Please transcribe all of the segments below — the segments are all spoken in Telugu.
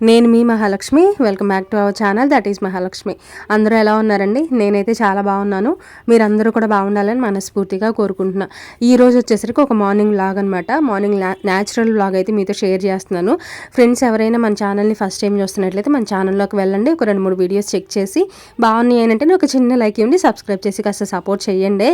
నేను మీ Mahalakshmi. Welcome back to our channel that is Mahalakshmi. అందరూ ఎలా ఉన్నారండి? నేనైతే చాలా బాగున్నాను. మీరందరూ కూడా బాగుండాలని మనస్ఫూర్తిగా కోరుకుంటున్నా. ఈ రోజు వచ్చేసరికి ఒక మార్నింగ్ వ్లాగ్ అనమాట మార్నింగ్ న్యాచురల్ వ్లాగ్ అయితే మీతో షేర్ చేస్తున్నాను. ఫ్రెండ్స్ ఎవరైనా మన ఛానల్ని ఫస్ట్ టైం చూస్తున్నట్లయితే మన ఛానల్లోకి వెళ్ళండి. ఒక రెండు మూడు వీడియోస్ చెక్ చేసి బాగున్నాయి అంటే ఒక చిన్న లైక్ ఇవ్వండి. సబ్స్క్రైబ్ చేసి కాస్త సపోర్ట్ చేయండి.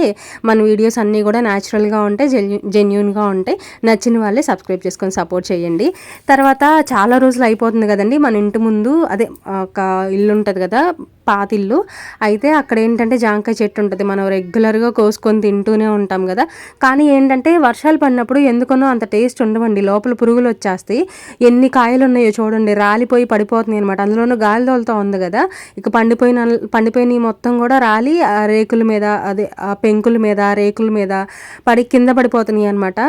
మన వీడియోస్ అన్నీ కూడా న్యాచురల్గా ఉంటాయి జెన్యున్గా ఉంటాయి. నచ్చిన వాళ్ళే సబ్స్క్రైబ్ చేసుకొని సపోర్ట్ చేయండి. తర్వాత చాలా రోజులు అయిపోతుంది కదండి మన ఇంటి ముందు అదే ఒక ఇల్లు ఉంటుంది కదా పాతిల్లు అయితే అక్కడ ఏంటంటే జాంకాయ చెట్టు ఉంటుంది మనం రెగ్యులర్గా కోసుకొని తింటూనే ఉంటాం కదా. కానీ ఏంటంటే వర్షాలు పడినప్పుడు ఎందుకనో అంత టేస్ట్ ఉండవండి లోపల పురుగులు వచ్చేస్తాయి. ఎన్ని కాయలు ఉన్నాయో చూడండి రాలిపోయి పడిపోతున్నాయి అనమాట అందులోనూ గాలి తోలుతూ ఉంది కదా ఇక పండిపోయిన పండిపోయిన మొత్తం కూడా రాలి ఆ రేకుల మీద అదే ఆ పెంకుల మీద రేకుల మీద పడి కింద పడిపోతున్నాయి అనమాట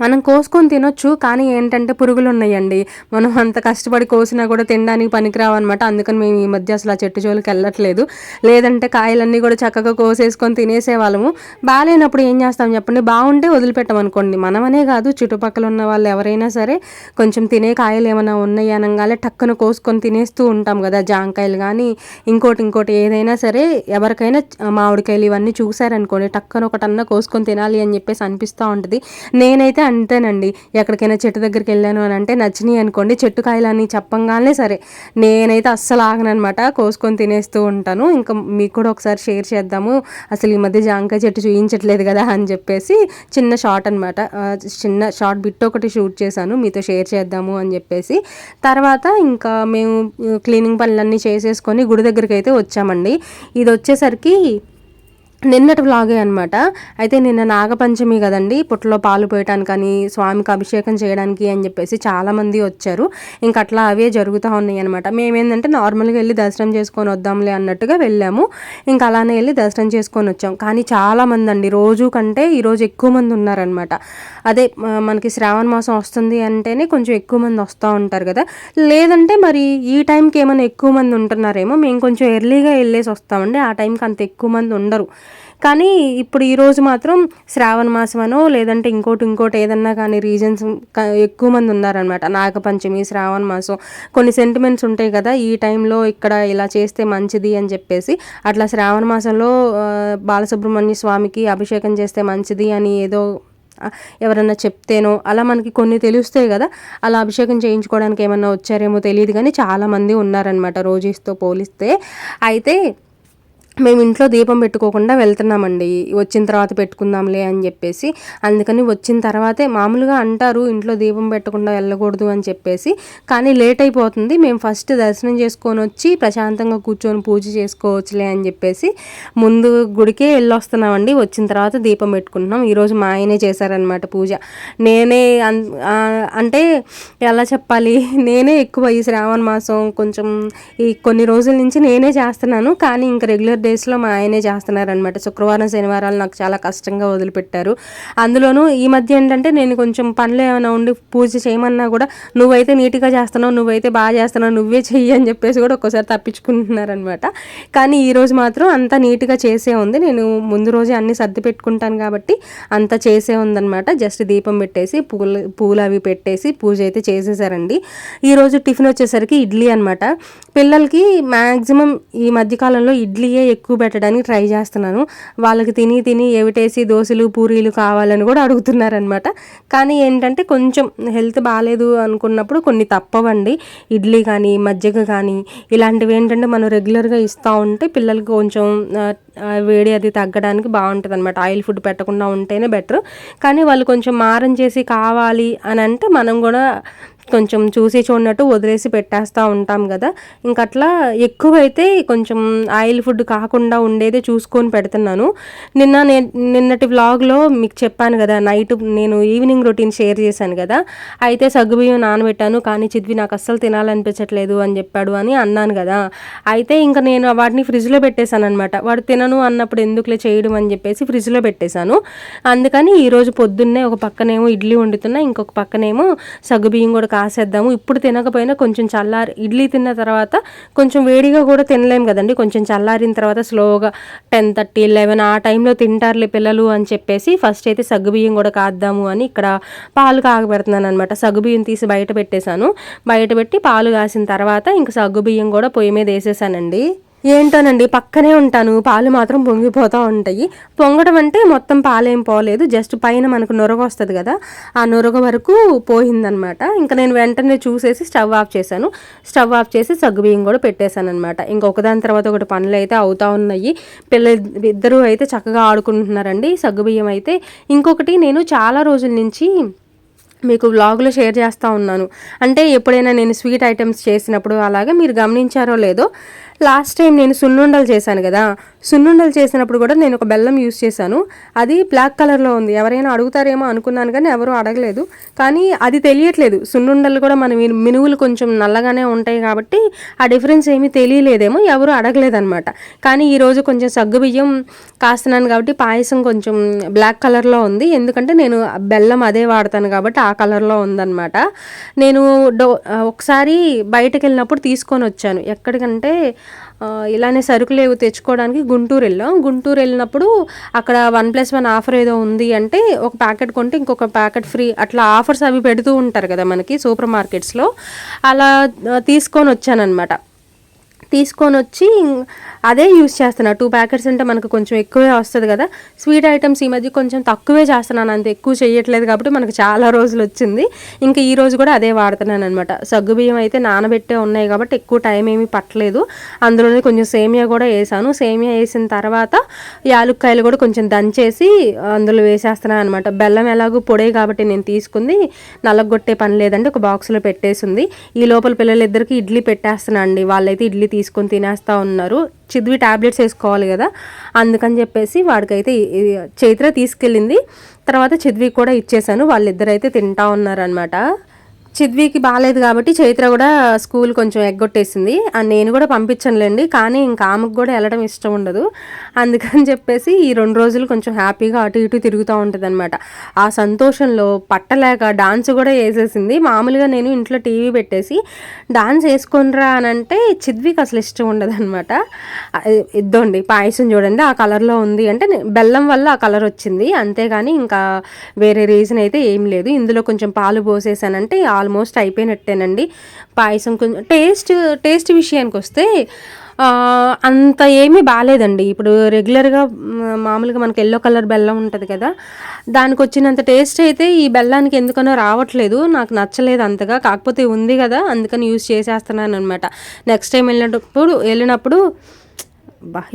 మనం కోసుకొని తినొచ్చు కానీ ఏంటంటే పురుగులు ఉన్నాయండి. మనం అంత కష్టపడి కోసినా కూడా తినడానికి పనికిరావు అనమాట అందుకని మేము ఈ మధ్య అసలు ఆ చెట్టు జోలికి వెళ్ళట్లేదు. లేదంటే కాయలన్నీ కూడా చక్కగా కోసేసుకొని తినేసేవాళ్ళము. బాగాలేనప్పుడు ఏం చేస్తాం చెప్పండి? బాగుంటే వదిలిపెట్టమనుకోండి. మనమనే కాదు చుట్టుపక్కల ఉన్న వాళ్ళు ఎవరైనా సరే కొంచెం తినే కాయలు ఏమైనా ఉన్నాయి అనగానే టక్కున కోసుకొని తినేస్తూ ఉంటాం కదా. జాంకాయలు కానీ ఇంకోటి ఇంకోటి ఏదైనా సరే ఎవరికైనా మామిడికాయలు ఇవన్నీ చూసారనుకోండి టక్కున ఒకటన్నా కోసుకొని తినాలి అని చెప్పేసి అనిపిస్తూ ఉంటుంది. నేనైతే అంతేనండి. ఎక్కడికైనా చెట్టు దగ్గరికి వెళ్ళాను అని అంటే నచ్చినాయి అనుకోండి. చెట్టు కాయలని చెప్పంగానే సరే. నేనైతే అస్సలు ఆగనమాట కోసుకొని తినేస్తూ ఉంటాను. ఇంకా మీకు కూడా ఒకసారి షేర్ చేద్దాము. అసలు ఈ మధ్య జాంకాయ చెట్టు చూపించట్లేదు కదా అని చెప్పేసి చిన్న షార్ట్ అనమాట చిన్న షార్ట్ బిట్ ఒకటి షూట్ చేశాను. మీతో షేర్ చేద్దాము అని చెప్పేసి. తర్వాత ఇంకా మేము క్లీనింగ్ పనులన్నీ చేసేసుకొని గుడి దగ్గరికి అయితే వచ్చామండి. ఇది వచ్చేసరికి నిన్నటి వ్లాగే అనమాట అయితే నిన్న నాగపంచమి కదండి పుట్టలో పాలు పోయటానికని స్వామికి అభిషేకం చేయడానికి అని చెప్పేసి చాలామంది వచ్చారు. ఇంక అట్లా అవే జరుగుతూ ఉన్నాయి అనమాట మేమేంటంటే నార్మల్గా వెళ్ళి దర్శనం చేసుకొని వద్దాంలే అన్నట్టుగా వెళ్ళాము. ఇంకా అలానే వెళ్ళి దర్శనం చేసుకొని వచ్చాం. కానీ చాలామంది అండి రోజు కంటే ఈరోజు ఎక్కువ మంది ఉన్నారనమాట అదే మనకి శ్రావణ మాసం వస్తుంది అంటేనే కొంచెం ఎక్కువ మంది వస్తూ ఉంటారు కదా. లేదంటే మరి ఈ టైంకి ఏమైనా ఎక్కువ మంది ఉంటున్నారేమో మేము కొంచెం ఎర్లీగా వెళ్ళేసి వస్తామండి. ఆ టైంకి అంత ఎక్కువ మంది ఉండరు. కానీ ఇప్పుడు ఈరోజు మాత్రం శ్రావణ మాసం అనో లేదంటే ఇంకోటి ఇంకోటి ఏదన్నా కానీ రీజన్స్ ఎక్కువ మంది ఉన్నారనమాట నాగపంచమి శ్రావణ మాసం. కొన్ని సెంటిమెంట్స్ ఉంటాయి కదా ఈ టైంలో ఇక్కడ ఇలా చేస్తే మంచిది అని చెప్పేసి. అట్లా శ్రావణ మాసంలో బాలసుబ్రహ్మణ్య స్వామికి అభిషేకం చేస్తే మంచిది అని ఏదో ఎవరన్నా చెప్తేనో అలా మనకి కొన్ని తెలుస్తాయి కదా. అలా అభిషేకం చేయించుకోవడానికి ఏమన్నా వచ్చారేమో తెలియదు కానీ చాలామంది ఉన్నారనమాట రోజీస్తో పోలిస్తే. అయితే మేము ఇంట్లో దీపం పెట్టుకోకుండా వెళ్తున్నామండి. వచ్చిన తర్వాత పెట్టుకుందాంలే అని చెప్పేసి. అందుకని వచ్చిన తర్వాతే మామూలుగా అంటారు ఇంట్లో దీపం పెట్టకుండా వెళ్ళకూడదు అని చెప్పేసి. కానీ లేట్ అయిపోతుంది. మేము ఫస్ట్ దర్శనం చేసుకొని వచ్చి ప్రశాంతంగా కూర్చొని పూజ చేసుకోవచ్చులే అని చెప్పేసి ముందు గుడికే వెళ్ళొస్తున్నామండి. వచ్చిన తర్వాత దీపం పెట్టుకుంటున్నాం. ఈరోజు మా ఆయనే చేశారనమాట పూజ. నేనే అంటే ఎలా చెప్పాలి? నేనే ఎక్కువ ఈ శ్రావణ మాసం కొంచెం ఈ కొన్ని రోజుల నుంచి నేనే చేస్తున్నాను. కానీ ఇంకా రెగ్యులర్ డేస్లో మా ఆయనే చేస్తున్నారనమాట శుక్రవారం శనివారాలు నాకు చాలా కష్టంగా వదిలిపెట్టారు. అందులోనూ ఈ మధ్య ఏంటంటే నేను కొంచెం పనులు ఏమైనా ఉండి పూజ చేయమన్నా కూడా నువ్వైతే నీట్గా చేస్తున్నావు నువ్వైతే బాగా చేస్తున్నావు నువ్వే చెయ్యి అని చెప్పేసి కూడా ఒక్కోసారి తప్పించుకుంటున్నారనమాట కానీ ఈరోజు మాత్రం అంతా నీట్గా చేసే ఉంది. నేను ముందు రోజే అన్ని సర్ది పెట్టుకుంటాను కాబట్టి అంతా చేసే ఉందనమాట జస్ట్ దీపం పెట్టేసి పూలు పూలు అవి పెట్టేసి పూజ అయితే చేసేసారండి. ఈరోజు టిఫిన్ వచ్చేసరికి ఇడ్లీ అనమాట పిల్లలకి మ్యాక్సిమం ఈ మధ్యకాలంలో ఇడ్లీయే ఎక్కువ పెట్టడానికి ట్రై చేస్తున్నాను. వాళ్ళకి తిని తిని ఎవిటేసి దోశలు పూరీలు కావాలని కూడా అడుగుతున్నారనమాట. కానీ ఏంటంటే కొంచెం హెల్త్ బాగాలేదు అనుకున్నప్పుడు కొన్ని తప్పవండి. ఇడ్లీ కానీ మజ్జిగ కానీ ఇలాంటివి ఏంటంటే మనం రెగ్యులర్గా ఇస్తూ ఉంటే పిల్లలకి కొంచెం వేడి అది తగ్గడానికి బాగుంటుంది అనమాట ఆయిల్ ఫుడ్ పెట్టకుండా ఉంటేనే బెటర్. కానీ వాళ్ళు కొంచెం మారం చేసి కావాలి అని అంటే మనం కూడా కొంచెం చూసి చూడనట్టు వదిలేసి పెట్టేస్తూ ఉంటాం కదా. ఇంకట్లా ఎక్కువైతే కొంచెం ఆయిల్ ఫుడ్ కాకుండా ఉండేదే చూసుకొని పెడుతున్నాను. నిన్న నేను నిన్నటి వ్లాగ్లో మీకు చెప్పాను కదా నైట్ నేను ఈవినింగ్ రొటీన్ షేర్ చేశాను కదా. అయితే సగ్గుబియ్యం నానబెట్టాను కానీ చిద్వి నాకు అస్సలు తినాలనిపించట్లేదు అని చెప్పాడు అని అన్నాను కదా. అయితే ఇంకా నేను వాటిని ఫ్రిడ్జ్లో పెట్టేశాను అనమాట వాడు తినను అన్నప్పుడు ఎందుకులే చేయడం అని చెప్పేసి ఫ్రిడ్జ్లో పెట్టేశాను. అందుకని ఈరోజు పొద్దున్నే ఒక పక్కనేమో ఇడ్లీ వండుతున్నా ఇంకొక పక్కనేమో సగ్గుబియ్యం కూడా కాసేద్దాము ఇప్పుడు తినకపోయినా కొంచెం చల్లారి ఇడ్లీ తిన్న తర్వాత కొంచెం వేడిగా కూడా తినలేము కదండి. కొంచెం చల్లారిన తర్వాత స్లోగా టెన్ థర్టీ లెవెన్ ఆ టైంలో తింటారులే పిల్లలు అని చెప్పేసి ఫస్ట్ అయితే సగ్గుబియ్యం కూడా కాద్దాము అని ఇక్కడ పాలు కాగబెడుతున్నాను అనమాట సగ్గుబియ్యం తీసి బయట పెట్టేశాను. బయట పెట్టి పాలు కాసిన తర్వాత ఇంకా సగ్గుబియ్యం కూడా పొయ్యి మీద వేసేసానండి. ఏంటోనండి పక్కనే ఉంటాను పాలు మాత్రం పొంగిపోతూ ఉంటాయి. పొంగడం అంటే మొత్తం పాలేం పోలేదు జస్ట్ పైన మనకు నొరగ వస్తుంది కదా ఆ నొరగ వరకు పోయిందనమాట. ఇంకా నేను వెంటనే చూసేసి స్టవ్ ఆఫ్ చేశాను. స్టవ్ ఆఫ్ చేసి సగ్గుబియ్యం కూడా పెట్టేశాను అనమాట ఇంకొకదాని తర్వాత ఒకటి పనులు అయితే అవుతూ ఉన్నాయి. పిల్లలు ఇద్దరూ అయితే చక్కగా ఆడుకుంటున్నారండి. సగ్గుబియ్యం అయితే ఇంకొకటి నేను చాలా రోజుల నుంచి మీకు వ్లాగ్లో షేర్ చేస్తూ ఉన్నాను. అంటే ఎప్పుడైనా నేను స్వీట్ ఐటమ్స్ చేసినప్పుడు అలాగే మీరు గమనించారో లేదో లాస్ట్ టైం నేను సున్నుండలు చేశాను కదా సున్నుండలు చేసినప్పుడు కూడా నేను ఒక బెల్లం యూస్ చేశాను. అది బ్లాక్ కలర్లో ఉంది. ఎవరైనా అడుగుతారేమో అనుకున్నాను కానీ ఎవరు అడగలేదు. కానీ అది తెలియట్లేదు. సున్నుండలు కూడా మన మినువులు కొంచెం నల్లగానే ఉంటాయి కాబట్టి ఆ డిఫరెన్స్ ఏమీ తెలియలేదేమో ఎవరు అడగలేదనమాట కానీ ఈరోజు కొంచెం సగ్గు బియ్యం కాస్తున్నాను కాబట్టి పాయసం కొంచెం బ్లాక్ కలర్లో ఉంది. ఎందుకంటే నేను బెల్లం అదే వాడతాను కాబట్టి ఆ కలర్లో ఉందన్నమాట. నేను డో ఒకసారి బయటకు వెళ్ళినప్పుడు తీసుకొని వచ్చాను. ఎక్కడికంటే ఇలానే సరుకులు ఏవో తెచ్చుకోవడానికి గుంటూరు వెళ్ళాం. గుంటూరు వెళ్ళినప్పుడు అక్కడ వన్ ప్లస్ వన్ ఆఫర్ ఏదో ఉంది అంటే ఒక ప్యాకెట్ కొంటే ఇంకొక ప్యాకెట్ ఫ్రీ అట్లా ఆఫర్స్ అవి పెడుతూ ఉంటారు కదా మనకి సూపర్ మార్కెట్స్లో. అలా తీసుకొని వచ్చానమాట తీసుకొని వచ్చి అదే యూస్ చేస్తున్నా టూ ప్యాకెట్స్ అంటే మనకు కొంచెం ఎక్కువే వస్తుంది కదా. స్వీట్ ఐటమ్స్ ఈ మధ్య కొంచెం తక్కువే చేస్తున్నాను. అంత ఎక్కువ చేయట్లేదు కాబట్టి మనకు చాలా రోజులు వచ్చింది. ఇంకా ఈ రోజు కూడా అదే వాడుతున్నాను అనమాట సగ్గుబియ్యం అయితే నానబెట్టే ఉన్నాయి కాబట్టి ఎక్కువ టైం ఏమీ పట్టలేదు. అందులోనే కొంచెం సేమియా కూడా వేసాను. సేమియా వేసిన తర్వాత యాలుక్కాయలు కూడా కొంచెం దంచేసి అందులో వేసేస్తున్నాను అనమాట బెల్లం ఎలాగో పొడే కాబట్టి నేను తీసుకుంది. నల్లగొట్టే పని లేదంటే ఒక బాక్స్లో పెట్టేసింది. ఈ లోపల పిల్లలిద్దరికి ఇడ్లీ పెట్టేస్తున్నాను అండి వాళ్ళైతే ఇడ్లీ తీసుకొని తినేస్తూ ఉన్నారు. చిద్వి ట్యాబ్లెట్స్ వేసుకోవాలి కదా. అందుకని చెప్పేసి వాడికైతే చైత్ర తీసుకెళ్ళింది. తర్వాత చిద్వి కూడా ఇచ్చేసాను. వాళ్ళిద్దరైతే తింటా ఉన్నారనమాట చిద్వికి బాగాలేదు కాబట్టి చైత్ర కూడా స్కూల్ కొంచెం ఎగ్గొట్టేసింది. నేను కూడా పంపించనులేండి కానీ ఇంకా ఆమెకు కూడా వెళ్ళడం ఇష్టం ఉండదు. అందుకని చెప్పేసి ఈ రెండు రోజులు కొంచెం హ్యాపీగా అటు ఇటు తిరుగుతూ ఉంటుంది అనమాట ఆ సంతోషంలో పట్టలేక డాన్స్ కూడా వేసేసింది. మామూలుగా నేను ఇంట్లో టీవీ పెట్టేసి డాన్స్ వేసుకొనిరా అని అంటే చిద్వికి అసలు ఇష్టం ఉండదు అనమాట ఇద్దండి పాయసం చూడండి ఆ కలర్లో ఉంది అంటే బెల్లం వల్ల ఆ కలర్ వచ్చింది. అంతేగాని ఇంకా వేరే రీజన్ అయితే ఏం లేదు. ఇందులో కొంచెం పాలు పోసేసానంటే ఆల్మోస్ట్ అయిపోయినట్టేనండి. పాయసం కొంచెం టేస్ట్ టేస్ట్ విషయానికి వస్తే అంత ఏమీ బాగాలేదండి. ఇప్పుడు రెగ్యులర్గా మామూలుగా మనకి ఎల్లో కలర్ బెల్లం ఉంటుంది కదా దానికి వచ్చినంత టేస్ట్ అయితే ఈ బెల్లానికి ఎందుకనో రావట్లేదు. నాకు నచ్చలేదు అంతగా. కాకపోతే ఉంది కదా అందుకని యూజ్ చేసేస్తున్నాను అనమాట నెక్స్ట్ టైం వెళ్ళినప్పుడు వెళ్ళినప్పుడు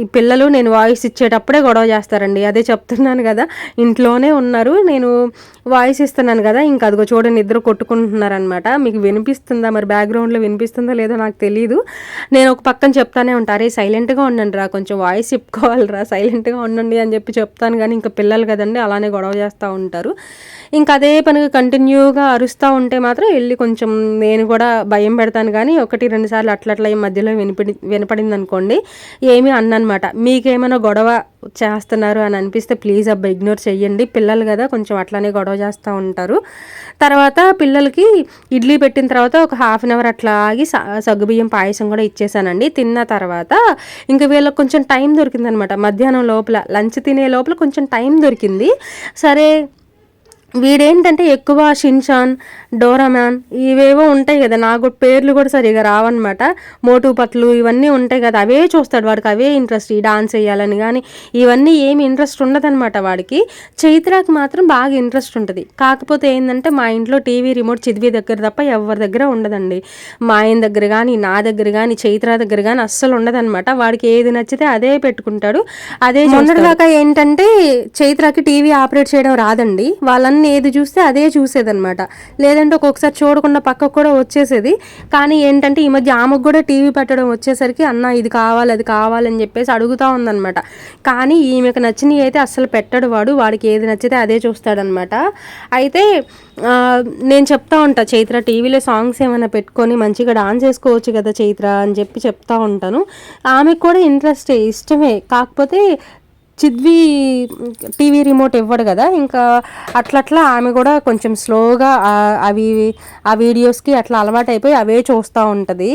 ఈ పిల్లలు నేను వాయిస్ ఇచ్చేటప్పుడే గొడవ చేస్తారండి. అదే చెప్తున్నాను కదా ఇంట్లోనే ఉన్నారు నేను వాయిస్ ఇస్తున్నాను కదా ఇంకా అదిగో చూడండి ఇద్దరు కొట్టుకుంటున్నారనమాట మీకు వినిపిస్తుందా? మరి బ్యాక్గ్రౌండ్లో వినిపిస్తుందో లేదో నాకు తెలియదు నేను ఒక పక్కన చెప్తానే ఉంటారు సైలెంట్గా ఉండండి రా కొంచెం వాయిస్ చెప్పుకోవాలిరా సైలెంట్గా ఉండండి అని చెప్పి చెప్తాను. కానీ ఇంకా పిల్లలు కదండి అలానే గొడవ చేస్తూ ఉంటారు. ఇంకా అదే పనిగా కంటిన్యూగా అరుస్తూ ఉంటే మాత్రం వెళ్ళి కొంచెం నేను కూడా భయం పెడతాను. కానీ ఒకటి రెండు సార్లు అట్లా అట్లా ఈ మధ్యలో వినిపడి వినపడింది అనుకోండి ఏమీ అన్నమాట. మీకేమైనా గొడవ చేస్తున్నారు అని అనిపిస్తే ప్లీజ్ అబ్బాయి ఇగ్నోర్ చేయండి పిల్లలు కదా కొంచెం అట్లానే గొడవ చేస్తూ ఉంటారు. తర్వాత పిల్లలకి ఇడ్లీ పెట్టిన తర్వాత ఒక హాఫ్ అన్ అవర్ అట్లా ఆగి సగ్గుబియ్యం పాయసం కూడా ఇచ్చేసానండి. తిన్న తర్వాత ఇంకా వీళ్ళకి కొంచెం టైం దొరికిందనమాట. మధ్యాహ్నం లోపల లంచ్ తినే లోపల కొంచెం టైం దొరికింది. సరే వీడేంటంటే ఎక్కువ షిన్షాన్ డోరామ్యాన్ ఇవేవో ఉంటాయి కదా నాకు పేర్లు కూడా సరిగా రావన్నమాట. మోటు పట్లు ఇవన్నీ ఉంటాయి కదా అవే చూస్తాడు వాడికి అవే ఇంట్రెస్ట్ ఈ డాన్స్ వేయాలని కానీ ఇవన్నీ ఏమి ఇంట్రెస్ట్ ఉండదన్నమాట వాడికి. చైత్రాకి మాత్రం బాగా ఇంట్రెస్ట్ ఉంటుంది. కాకపోతే ఏంటంటే మా ఇంట్లో టీవీ రిమోట్ చిదివి దగ్గర తప్ప ఎవరి దగ్గర ఉండదండి. మా ఆయన దగ్గర కానీ నా దగ్గర కానీ చైత్ర దగ్గర కానీ అస్సలు ఉండదన్నమాట. వాడికి ఏది నచ్చితే అదే పెట్టుకుంటాడు. అదే మొన్నటిదాకా ఏంటంటే చైత్రకి టీవీ ఆపరేట్ చేయడం రాదండి. వాళ్ళని నేను ఏది చూస్తే అదే చూసేదనమాట లేదంటే ఒక్కొక్కసారి చూడకుండా పక్కకు కూడా వచ్చేసేది. కానీ ఏంటంటే ఈ మధ్య ఆమెకు కూడా టీవీ పెట్టడం వచ్చేసరికి అన్న ఇది కావాలి అది కావాలని చెప్పేసి అడుగుతూ ఉందనమాట కానీ ఈమెకు నచ్చినవి అయితే అస్సలు పెట్టడు వాడు. వాడికి ఏది నచ్చితే అదే చూస్తాడనమాట అయితే నేను చెప్తా ఉంటా చైత్ర టీవీలో సాంగ్స్ ఏమైనా పెట్టుకొని మంచిగా డాన్స్ చేసుకోవచ్చు కదా చైత్ర అని చెప్పి చెప్తా ఉంటాను. ఆమెకు కూడా ఇంట్రెస్టే ఇష్టమే. కాకపోతే చిద్వి టీవీ రిమోట్ ఇవ్వడు కదా ఇంకా అట్లట్లా ఆమె కూడా కొంచెం స్లోగా అవి ఆ వీడియోస్కి అట్లా అలవాటు అయిపోయి అవే చూస్తూ ఉంటుంది.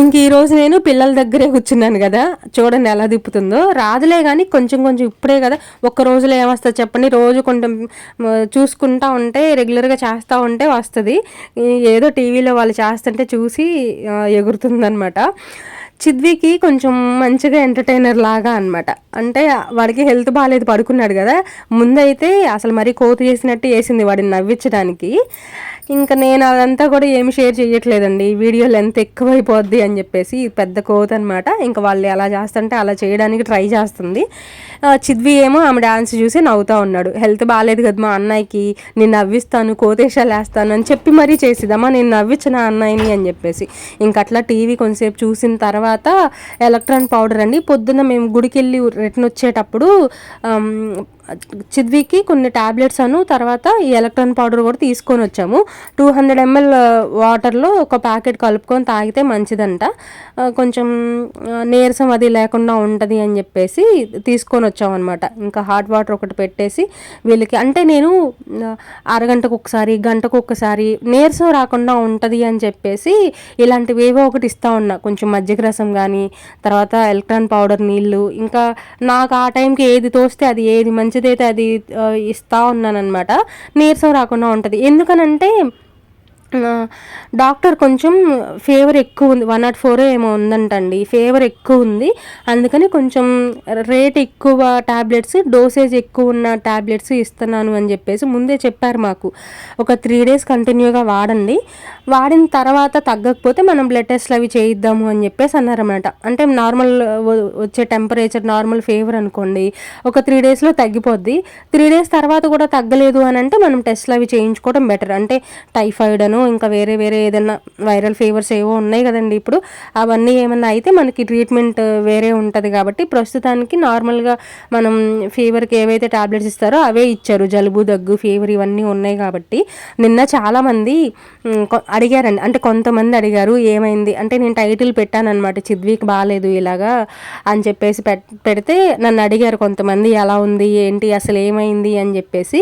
ఇంక ఈరోజు నేను పిల్లల దగ్గరే కూర్చున్నాను కదా చూడండి ఎలా తిప్పుతుందో. రాదులే కానీ కొంచెం కొంచెం ఇప్పుడే కదా ఒక్క రోజులో ఏమొస్తుంది చెప్పండి. రోజు కొంచెం చూసుకుంటా ఉంటే రెగ్యులర్గా చేస్తూ ఉంటే వస్తుంది. ఏదో టీవీలో వాళ్ళు చేస్తుంటే చూసి ఎగురుతుందనమాట చిద్వికి కొంచెం మంచిగా ఎంటర్టైనర్ లాగా అనమాట అంటే వాడికి హెల్త్ బాగాలేదు పడుకున్నాడు కదా. ముందైతే అసలు మరీ కోతి చేసినట్టు వేసింది వాడిని నవ్వించడానికి. ఇంకా నేను అదంతా కూడా ఏమి షేర్ చేయట్లేదండి. వీడియో లెంత్ ఎక్కువైపోద్ది అని చెప్పేసి పెద్ద కోత అనమాట ఇంకా వాళ్ళు ఎలా చేస్తుంటే అలా చేయడానికి ట్రై చేస్తుంది. చిద్వి ఏమో ఆమె డాన్స్ చూసి నవ్వుతా ఉన్నాడు. హెల్త్ బాగాలేదు కదా మా అన్నయ్యకి. నేను నవ్విస్తాను కోతేశాలు వేస్తాను అని చెప్పి మరీ చేసిదమ్మా నేను నవ్వించిన అన్నయ్యని అని చెప్పేసి. ఇంక అట్లా టీవీ కొంతసేపు చూసిన తర్వాత తర్వాత ఎలక్ట్రాన్ పౌడర్ అండి. పొద్దున్న మేము గుడికి వెళ్ళి రిటర్న్ వచ్చేటప్పుడు చిద్వికి కొన్ని టాబ్లెట్స్ అను తర్వాత ఈ ఎలక్ట్రాన్ పౌడర్ కూడా తీసుకొని వచ్చాము. టూ హండ్రెడ్ ఎంఎల్ వాటర్లో ఒక ప్యాకెట్ కలుపుకొని తాగితే మంచిదంట. కొంచెం నీరసం అది లేకుండా ఉంటుంది అని చెప్పేసి తీసుకొని వచ్చామన్నమాట. ఇంకా హాట్ వాటర్ ఒకటి పెట్టేసి వీళ్ళకి అంటే నేను అరగంటకు ఒకసారి గంటకు ఒకసారి నీరసం రాకుండా ఉంటుంది అని చెప్పేసి ఇలాంటివి ఏవో ఒకటి ఇస్తూ ఉన్నా. కొంచెం మజ్జిగ రసం కానీ తర్వాత ఎలక్ట్రాన్ పౌడర్ నీళ్ళు ఇంకా నాకు ఆ టైంకి ఏది తోస్తే అది ఏది మంచి మంచిదైతే అది ఇస్తూ ఇస్తా నీరసం రాకుండా ఉంటుంది. ఎందుకనంటే డాక్టర్ కొంచెం ఫేవర్ ఎక్కువ ఉంది. వన్ నాట్ ఫోర్ ఏమో ఉందంటండి. ఫేవర్ ఎక్కువ ఉంది. అందుకని కొంచెం రేట్ ఎక్కువ ట్యాబ్లెట్స్ డోసేజ్ ఎక్కువ ఉన్న టాబ్లెట్స్ ఇస్తున్నాను అని చెప్పేసి ముందే చెప్పారు మాకు. ఒక త్రీ డేస్ కంటిన్యూగా వాడండి. వాడిన తర్వాత తగ్గకపోతే మనం బ్లడ్ టెస్ట్లు అవి చేయిద్దాము అని చెప్పేసి అన్నారన్నమాట. అంటే నార్మల్ వచ్చే టెంపరేచర్ నార్మల్ ఫీవర్ అనుకోండి. ఒక త్రీ డేస్లో తగ్గిపోద్ది. త్రీ డేస్ తర్వాత కూడా తగ్గలేదు అని అంటే మనం టెస్ట్లు అవి చేయించుకోవడం బెటర్. అంటే టైఫాయిడ్ అను ఇంకా వేరే వేరే ఏదైనా వైరల్ ఫీవర్స్ ఏవో ఉన్నాయి కదండి ఇప్పుడు. అవన్నీ ఏమన్నా అయితే మనకి ట్రీట్మెంట్ వేరే ఉంటుంది కాబట్టి ప్రస్తుతానికి నార్మల్గా మనం ఫీవర్కి ఏవైతే టాబ్లెట్స్ ఇస్తారో అవే ఇచ్చారు. జలుబు దగ్గు ఫీవర్ ఇవన్నీ ఉన్నాయి కాబట్టి. నిన్న చాలామంది కొ- అడిగారండి. అంటే కొంతమంది అడిగారు ఏమైంది? అంటే నేను టైటిల్ పెట్టానమాట చిద్వీక్ బాగాలేదు ఇలాగా అని చెప్పేసి పెడితే నన్ను అడిగారు కొంతమంది ఎలా ఉంది ఏంటి అసలు ఏమైంది అని చెప్పేసి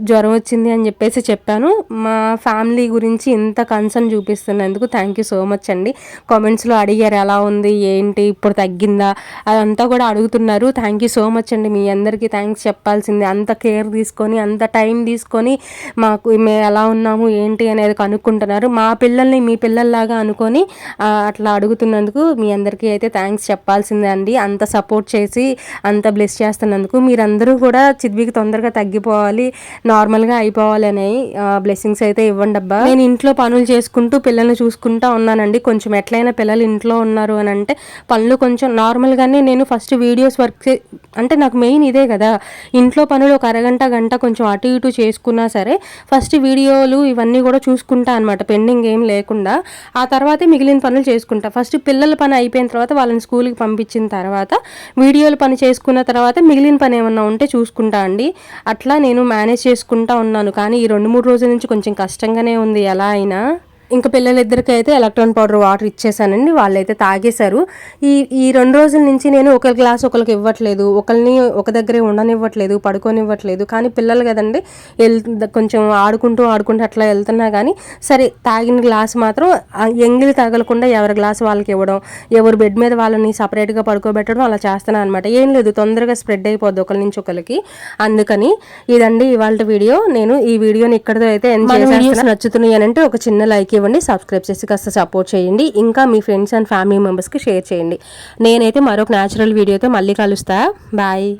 జ్వరం వచ్చింది అని చెప్పేసి చెప్పాను. మా ఫ్యామిలీ గురించి గురించి ఇంత కన్సర్న్ చూపిస్తున్నందుకు థ్యాంక్ యూ సో మచ్ అండి. కామెంట్స్లో అడిగారు ఎలా ఉంది? ఏంటి? ఇప్పుడు తగ్గిందా? అదంతా కూడా అడుగుతున్నారు. థ్యాంక్ యూ సో మచ్ అండి. మీ అందరికీ థ్యాంక్స్ చెప్పాల్సింది. అంత కేర్ తీసుకొని అంత టైం తీసుకొని మాకు మేము ఎలా ఉన్నాము? ఏంటి? అనేది కనుక్కుంటున్నారు. మా పిల్లల్ని మీ పిల్లల్లాగా అనుకొని అట్లా అడుగుతున్నందుకు మీ అందరికీ అయితే థ్యాంక్స్ చెప్పాల్సిందే అండి. అంత సపోర్ట్ చేసి అంత బ్లెస్ చేస్తున్నందుకు. మీరందరూ కూడా చిద్వికి తొందరగా తగ్గిపోవాలి నార్మల్గా అయిపోవాలి అనే బ్లెస్సింగ్స్ అయితే ఇవ్వండి అబ్బా నేను ఇంట్లో పనులు చేసుకుంటూ పిల్లల్ని చూసుకుంటా ఉన్నానండి. కొంచెం ఎట్లయినా పిల్లలు ఇంట్లో ఉన్నారు అని అంటే పనులు కొంచెం నార్మల్గానే నేను ఫస్ట్ వీడియోస్ వర్క్ చే- అంటే నాకు మెయిన్ ఇదే కదా. ఇంట్లో పనులు ఒక అరగంట గంట కొంచెం అటు ఇటు చేసుకున్నా సరే ఫస్ట్ వీడియోలు ఇవన్నీ కూడా చూసుకుంటా అనమాట పెండింగ్ ఏం లేకుండా. ఆ తర్వాతే మిగిలిన పనులు చేసుకుంటా. ఫస్ట్ పిల్లల పని అయిపోయిన తర్వాత వాళ్ళని స్కూల్కి పంపించిన తర్వాత వీడియోలు పని చేసుకున్న తర్వాత మిగిలిన పని ఏమన్నా ఉంటే చూసుకుంటా అండి. అట్లా నేను మేనేజ్ చేసుకుంటా ఉన్నాను. కానీ ఈ రెండు మూడు రోజుల నుంచి కొంచెం కష్టంగానే ఉంది. ఉంటుంది ఎలా అయినా. ఇంకా పిల్లలిద్దరికి అయితే ఎలక్ట్రాన్ పౌడర్ వాటర్ ఇచ్చేసానండి వాళ్ళైతే తాగేశారు. ఈ ఈ రెండు రోజుల నుంచి నేను ఒక గ్లాస్ ఒకరికి ఇవ్వట్లేదు ఒకరిని ఒక దగ్గరే ఉండనివ్వట్లేదు పడుకోనివ్వట్లేదు. కానీ పిల్లలు కదండి వెళ్ కొంచెం ఆడుకుంటూ ఆడుకుంటూ అట్లా వెళ్తున్నా కానీ సరే తాగిన గ్లాస్ మాత్రం ఎంగిలి తగలకుండా ఎవరి గ్లాస్ వాళ్ళకి ఇవ్వడం ఎవరు బెడ్ మీద వాళ్ళని సపరేట్గా పడుకోబెట్టడం అలా చేస్తున్నాను అనమాట. ఏం లేదు తొందరగా స్ప్రెడ్ అయిపోద్ది ఒకరి నుంచి ఒకరికి అందుకని ఇదండి ఇవాళ వీడియో. నేను ఈ వీడియోని ఇక్కడితో అయితే ఎంజాయ్ నచ్చుతున్నాయి అని అంటే ఒక చిన్న లైక్ ఇవ్వండి సబ్స్క్రైబ్ చేసి కాస్త సపోర్ట్ చేయండి. ఇంకా మీ ఫ్రెండ్స్ అండ్ ఫ్యామిలీ మెంబర్స్కి షేర్ చేయండి. నేనైతే మరొక న్యాచురల్ వీడియోతో మళ్ళీ కలుస్తా. బాయ్